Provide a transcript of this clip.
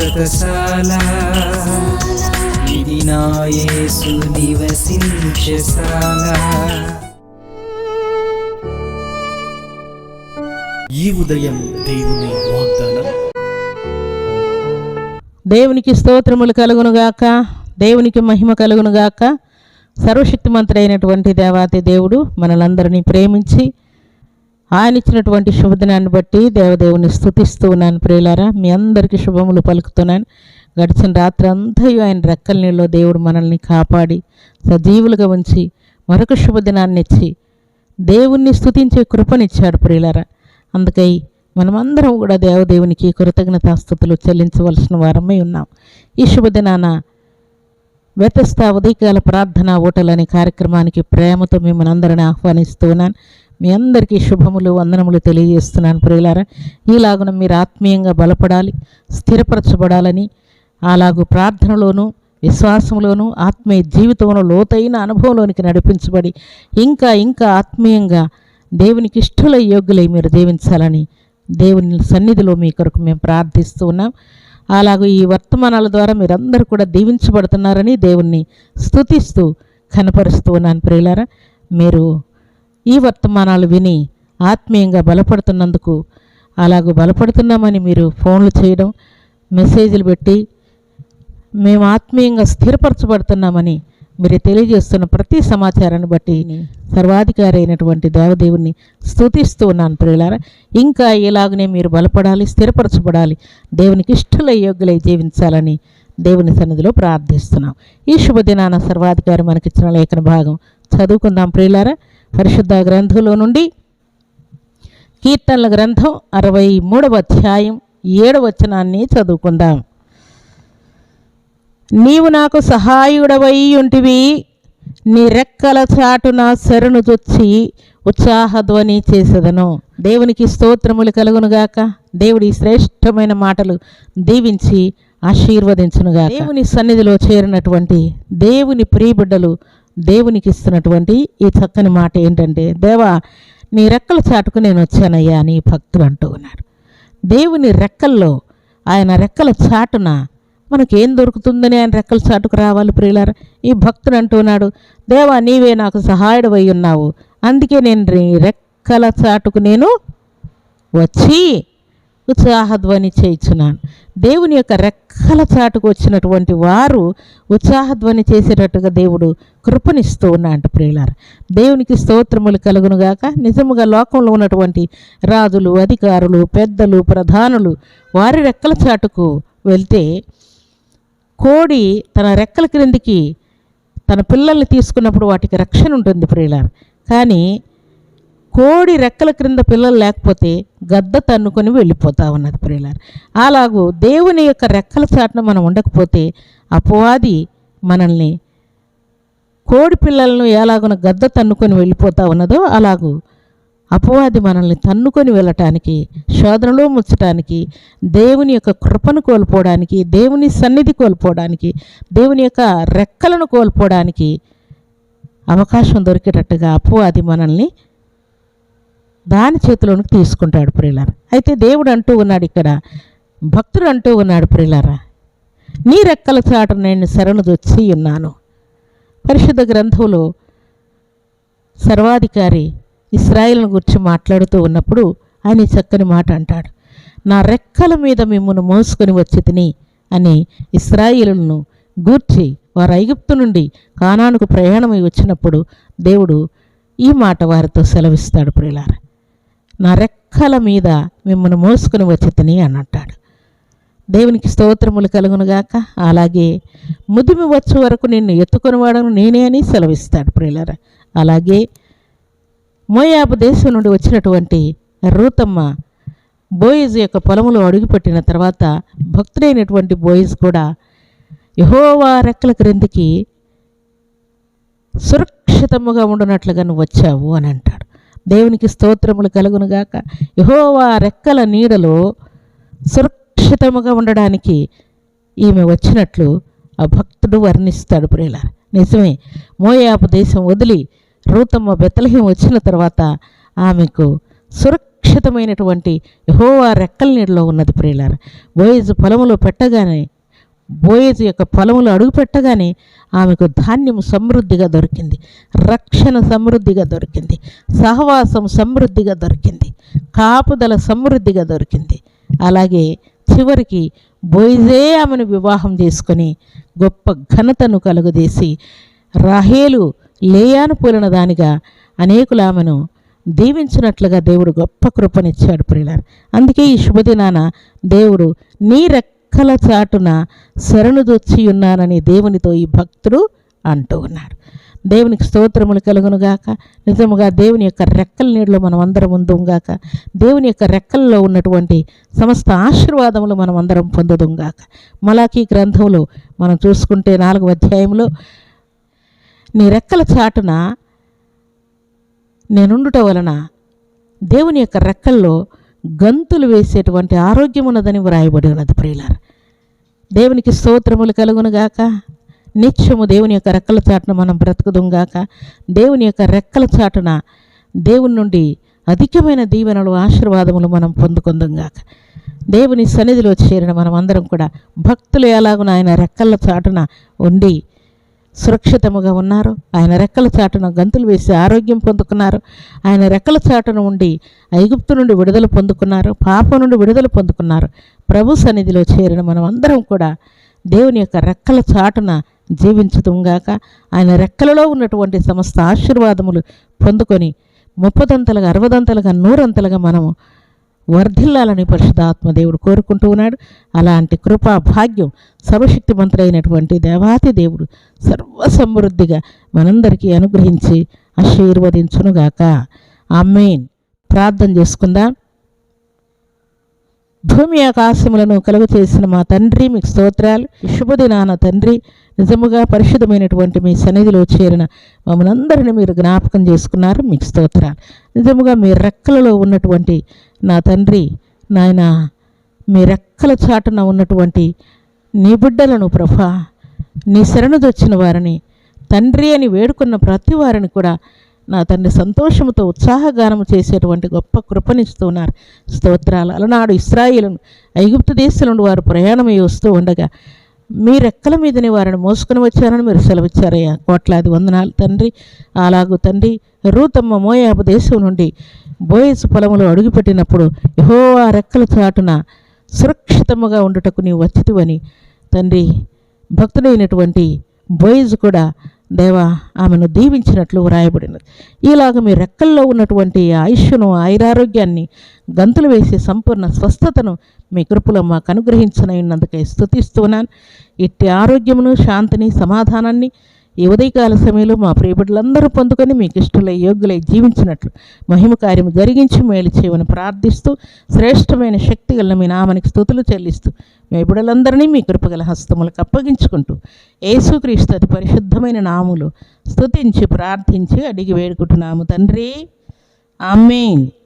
శాశ్వతశాల ఇది నా యేసు నివసించశాల ఈ ఉదయం దేవుని వాగ్దానం. దేవునికి స్తోత్రములు కలుగునుగాక దేవునికి మహిమ కలుగునుగాక సర్వశక్తిమంతుడైనటువంటి దేవాతి దేవుడు మనలందరినీ ప్రేమించి ఆయన ఇచ్చినటువంటి శుభదినాన్ని బట్టి దేవదేవుని స్థుతిస్తూ ఉన్నాను ప్రియులారా. మీ అందరికీ శుభములు పలుకుతున్నాను. గడిచిన రాత్రి అంతయు ఆయన రెక్కల నీళ్ళలో దేవుడు మనల్ని కాపాడి సజీవులుగా ఉంచి మరొక శుభదినాన్ని ఇచ్చి దేవుణ్ణి స్థుతించే కృపనిచ్చాడు ప్రియులారా. అందుకై మనమందరం కూడా దేవదేవునికి కృతజ్ఞతాస్థుతులు చెల్లించవలసిన వారమై ఉన్నాం. ఈ శుభదినాన వ్యతస్థ ఉదయకాల ప్రార్థన ఓటలనే కార్యక్రమానికి ప్రేమతో మిమ్మల్ని అందరిని ఆహ్వానిస్తున్నాను మీ అందరికీ శుభములు వందనములు తెలియజేస్తున్నాను ప్రియులారా. ఈలాగున మీరు ఆత్మీయంగా బలపడాలి స్థిరపరచబడాలని అలాగూ ప్రార్థనలోనూ విశ్వాసంలోనూ ఆత్మీయ జీవితంలో లోతైన అనుభవంలోనికి నడిపించబడి ఇంకా ఇంకా ఆత్మీయంగా దేవునికి ఇష్టల యోగ్యులై మీరు దేవించాలని దేవుని సన్నిధిలో మీ కొరకు మేము ప్రార్థిస్తూ ఉన్నాం. అలాగే ఈ వర్తమానాల ద్వారా మీరందరూ కూడా దీవించబడుతున్నారని దేవుణ్ణి స్థుతిస్తూ కనపరుస్తూ ఉన్నాను ప్రియులారా. మీరు ఈ వర్తమానాలు విని ఆత్మీయంగా బలపడుతున్నందుకు అలాగూ బలపడుతున్నామని మీరు ఫోన్లు చేయడం మెసేజ్లు పెట్టి మేము ఆత్మీయంగా స్థిరపరచబడుతున్నామని మీరు తెలియజేస్తున్న ప్రతి సమాచారాన్ని బట్టి సర్వాధికారి అయినటువంటి దేవదేవుని స్థుతిస్తూ ఉన్నాను ప్రియులారా. ఇంకా ఇలాగనే మీరు బలపడాలి స్థిరపరచబడాలి దేవునికి ఇష్టల యోగ్యులై జీవించాలని దేవుని సన్నిధిలో ప్రార్థిస్తున్నాం. ఈ శుభదినాన సర్వాధికారి మనకిచ్చిన లేఖన భాగం చదువుకుందాం ప్రియులారా. పరిశుద్ధ గ్రంథంలో నుండి కీర్తనల గ్రంథం అరవై మూడవ అధ్యాయం ఏడవ వచనాన్ని చదువుకుందాం. నీవు నాకు సహాయుడవై ఉంటివి నీ రెక్కల చాటున శరణు చొచ్చి ఉత్సాహధ్వని చేసేదను. దేవునికి స్తోత్రములు కలుగునుగాక దేవుడి శ్రేష్టమైన మాటలు దీవించి ఆశీర్వదించునుగా దేవుని సన్నిధిలో చేరినటువంటి దేవుని ప్రియబిడ్డలు దేవునికి ఇస్తున్నటువంటి ఈ చక్కని మాట ఏంటంటే దేవా నీ రెక్కల చాటుకు నేను వచ్చానయ్యా అని భక్తులు అంటూ ఉన్నారు. దేవుని రెక్కల్లో ఆయన రెక్కల చాటున మనకేం దొరుకుతుందని ఆయన రెక్కల చాటుకు రావాలి ప్రియులారా? ఈ భక్తుడు అంటున్నాడు దేవా నీవే నాకు సహాయుడవై ఉన్నావు. అందుకే నేను రెక్కల చాటుకు నేను వచ్చి ఉత్సాహధ్వని చేయించున్నాను. దేవుని యొక్క రెక్కల చాటుకు వచ్చినటువంటి వారు ఉత్సాహధ్వని చేసేటట్టుగా దేవుడు కృపనిస్తూ ఉన్నాడు ప్రియులారు. దేవునికి స్తోత్రములు కలుగునుగాక. నిజముగా లోకంలో ఉన్నటువంటి రాజులు అధికారులు పెద్దలు ప్రధానులు వారి రెక్కల చాటుకు వెళ్తే కోడి తన రెక్కల క్రిందికి తన పిల్లల్ని తీసుకున్నప్పుడు వాటికి రక్షణ ఉంటుంది ప్రియులార్. కానీ కోడి రెక్కల క్రింద పిల్లలు లేకపోతే గద్ద తన్నుకొని వెళ్ళిపోతా ఉన్నది ప్రియులారు. అలాగూ దేవుని యొక్క రెక్కల చాటున మనం ఉండకపోతే అపవాది మనల్ని కోడి పిల్లలను ఎలాగున గద్ద తన్నుకొని వెళ్ళిపోతా ఉన్నదో అలాగూ అపవాది మనల్ని తన్నుకొని వెళ్ళటానికి శోధనలో ముచ్చటానికి దేవుని యొక్క కృపను కోల్పోవడానికి దేవుని సన్నిధి కోల్పోవడానికి దేవుని యొక్క రెక్కలను కోల్పోవడానికి అవకాశం దొరికేటట్టుగా అపవాది మనల్ని దాని చేతిలోనికి తీసుకుంటాడు ప్రియులారా. అయితే దేవుడు అంటూ ఉన్నాడు ఇక్కడ భక్తుడు అంటూ ఉన్నాడు ప్రియులారా నీ రెక్కల చాట నేను శరణు దొచ్చి ఉన్నాను. పరిశుద్ధ గ్రంథంలో సర్వాధికారి ఇస్రాయిల్ను గురించి మాట్లాడుతూ ఉన్నప్పుడు ఆయన చక్కని మాట అంటాడు. నా రెక్కల మీద మిమ్మల్ని మోసుకొని వచ్చి తిని అని ఇస్రాయిలను గూర్చి వారు ఐగుప్తు నుండి కానానుకు ప్రయాణమై వచ్చినప్పుడు దేవుడు ఈ మాట వారితో సెలవిస్తాడు ప్రియులారా. నా రెక్కల మీద మిమ్మల్ని మోసుకొని వచ్చి తిని అనంటాడు దేవునికి స్తోత్రములు కలుగునుగాక అలాగే ముదిమి వచ్చే వరకు నిన్ను ఎత్తుకొని వాడను నేనే అని సెలవిస్తాడు ప్రియులర. అలాగే మోయాబు దేశం నుండి వచ్చినటువంటి రూతమ్మ బోయిజ్ యొక్క పొలములో అడుగుపెట్టిన తర్వాత భక్తుడైనటువంటి బోయిజ్ కూడా యహోవా రెక్కల క్రిందికి సురక్షితముగా ఉండునట్లుగా నువ్వు వచ్చావు అని అంటాడు. దేవునికి స్తోత్రములు కలుగునుగాక. యహోవా రెక్కల నీడలో సురక్షితముగా ఉండడానికి ఈమె వచ్చినట్లు ఆ భక్తుడు వర్ణిస్తాడు ప్రియుల నిజమే మోయాపు దేశం వదిలి రూతమ్మ బెత్తలహీం వచ్చిన తర్వాత ఆమెకు సురక్షితమైనటువంటి యహోవా రెక్కల నీడలో ఉన్నది ప్రియులార. బోయేజు పొలములో పెట్టగానే బోయేజు యొక్క పొలంలో అడుగుపెట్టగానే ఆమెకు ధాన్యం సమృద్ధిగా దొరికింది. రక్షణ సమృద్ధిగా దొరికింది. సహవాసం సమృద్ధిగా దొరికింది. కాపుదల సమృద్ధిగా దొరికింది. అలాగే చివరికి బోయిజే ఆమెను వివాహం చేసుకొని గొప్ప ఘనతను కలుగదీసి రాహేలు లేయాను పోలిన దానిగా అనేకులు ఆమెను దీవించినట్లుగా దేవుడు గొప్ప కృపనిచ్చాడు ప్రియులారు. అందుకే ఈ శుభదినాన దేవుడు నీ రక్ రెక్కల చాటున శరణుదొచ్చి ఉన్నానని దేవునితో ఈ భక్తుడు అంటూ ఉన్నాడు దేవునికి స్తోత్రములు కలుగునుగాక. నిజముగా దేవుని యొక్క రెక్కల నీడలో మనం అందరం ఉందుగాక దేవుని యొక్క రెక్కల్లో ఉన్నటువంటి సమస్త ఆశీర్వాదములు మనం అందరం పొందుదుగాక మలాఖీ గ్రంథంలో మనం చూసుకుంటే నాలుగు అధ్యాయంలో నీ రెక్కల చాటున నేనుండుట వలన దేవుని యొక్క రెక్కల్లో గంతులు వేసేటువంటి ఆరోగ్యం ఉన్నదని వ్రాయబడి ఉన్నది ప్రియులార. దేవునికి స్తోత్రములు కలుగునుగాక నిత్యము దేవుని యొక్క రెక్కల చాటున మనం బ్రతుకుదుంగాక దేవుని యొక్క రెక్కల చాటున దేవుని నుండి అధికమైన దీవెనలు ఆశీర్వాదములు మనం పొందుకుందుంగాక దేవుని సన్నిధిలో చేరిన మనం అందరం కూడా భక్తులు ఎలాగున ఆయన రెక్కల చాటున ఉండి సురక్షితముగా ఉన్నారు. ఆయన రెక్కల చాటును గంతులు వేసి ఆరోగ్యం పొందుకున్నారు. ఆయన రెక్కల చాటును ఉండి ఐగుప్తు నుండి విడుదల పొందుకున్నారు. పాపం నుండి విడుదల పొందుకున్నారు. ప్రభు సన్నిధిలో చేరిన మనం అందరం కూడా దేవుని యొక్క రెక్కల చాటున జీవించుతుంగాక ఆయన రెక్కలలో ఉన్నటువంటి సమస్త ఆశీర్వాదములు పొందుకొని ముప్పదంతలుగా అరవదంతలుగా నూరంతలుగా మనము వర్ధిల్లాలని పరిశుధాత్మదేవుడు కోరుకుంటూ ఉన్నాడు. అలాంటి కృపా భాగ్యం సర్వశక్తిమంతుడైనటువంటి దేవాతి దేవుడు సర్వసమృద్ధిగా మనందరికీ అనుగ్రహించి ఆశీర్వదించునుగాక. అమ్మేన్ ప్రార్థన చేసుకుందాం. భూమి ఆకాశములను కలుగు చేసిన మా తండ్రి మీకు స్తోత్రాలు. శుభదినాన తండ్రి. నిజముగా పరిశుద్ధమైనటువంటి మీ సన్నిధిలో చేరిన మమ్మల్ని అందరిని మీరు జ్ఞాపకం చేసుకున్నారు. మీకు స్తోత్రాలు. నిజముగా మీ రెక్కలలో ఉన్నటువంటి నా తండ్రి నాయన మీ రెక్కల చాటున ఉన్నటువంటి నీ బిడ్డలను ప్రభా నీ శరణుదొచ్చిన వారిని తండ్రి అని వేడుకున్న ప్రతి వారిని కూడా నా తండ్రి సంతోషంతో ఉత్సాహగానము చేసేటువంటి గొప్ప కృపనిస్తున్నారు స్తోత్రాలు. అలనాడు ఇస్రాయిలను ఐగుప్తు దేశం నుండి వారు ప్రయాణమై వస్తూ ఉండగా మీ రెక్కల మీదనే వారిని మోసుకొని వచ్చారని మీరు సెలవిచ్చారయ్యా. కోట్లాది వందనాలు తండ్రి. అలాగూ తండ్రి. రూతమ్మ మోయాబు దేశం నుండి బోయసు పొలంలో అడుగుపెట్టినప్పుడు యహో ఆ రెక్కల చాటున సురక్షితముగా ఉండుటకు నీవు వచ్చితివని తండ్రి. భక్తుడైనటువంటి బోయిజ్ కూడా దేవా ఆమెను దీవించినట్లు వ్రాయబడినది. ఇలాగ మీ రెక్కల్లో ఉన్నటువంటి ఆయుష్ను ఆయురారోగ్యాన్ని గంతులు వేసే సంపూర్ణ స్వస్థతను మీ కృపలో మాకు అనుగ్రహించనైనందుకే స్థుతిస్తున్నాను ఇట్టి ఆరోగ్యమును శాంతిని సమాధానాన్ని ఈ ఉదయకాల సమయంలో మా ప్రియబిడ్డలందరూ పొందుకొని మీకు ఇష్టలై యోగ్యులై జీవించినట్లు మహిమ కార్యము జరిగించి మేలు చేయమని ప్రార్థిస్తూ శ్రేష్టమైన శక్తి గల మీ నామానికి స్థుతులు చెల్లిస్తూ మీ బిడ్డలందరినీ మీ కృపగల హస్తములకు అప్పగించుకుంటూ యేసుక్రీస్తు అతి పరిశుద్ధమైన నాములు స్థుతించి ప్రార్థించి అడిగి వేడుకుంటున్నాము తండ్రి. ఆమెన్.